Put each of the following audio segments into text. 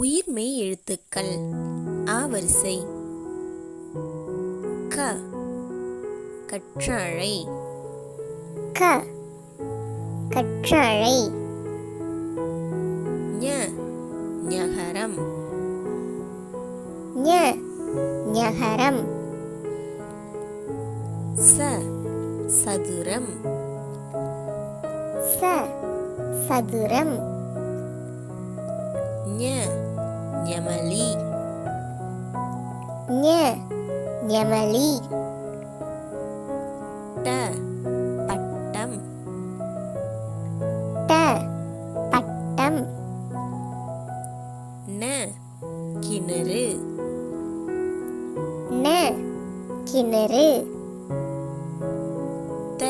உயிர்மெய் எழுத்துக்கள். ஆ வரிசை க. கற்றாழை. க. கற்றாழை. ஞ. ஞகரம். ஞ. ஞகரம். ச. சதுரம். ச. சதுரம். ஞ. ஞமலி ஞ ஞமலி ட பட்டம் ட பட்டம் ந கிணறு ந கிணறு த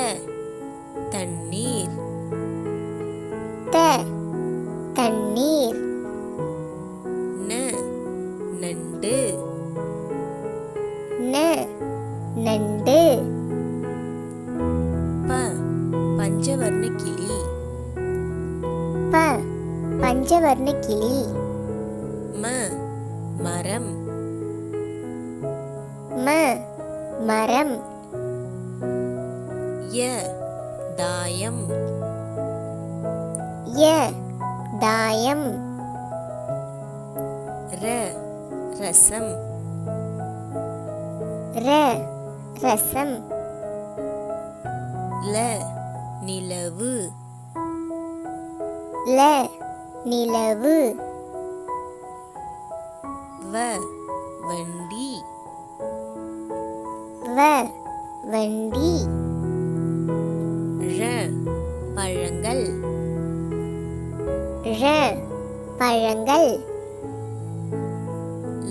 தண்ணீர் நண்டு ப பஞ்சவர்ண கிளி ப பஞ்சவர்ண கிளி ம மரம். ம மரம். ய தாயம். ய தாயம். ர ரசம். ர ரசம். ல நிலவு. ல நிலவு. வ வண்டி. வ வண்டி. ழ பழங்கள். ழ பழங்கள்.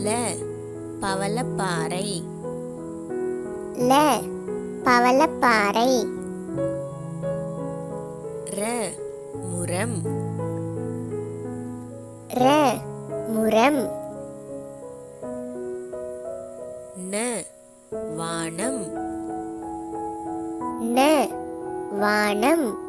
ல பவளப்பாறை. ல பவளப்பாறை ர முரம். ர முரம். ந வானம். ந வானம்.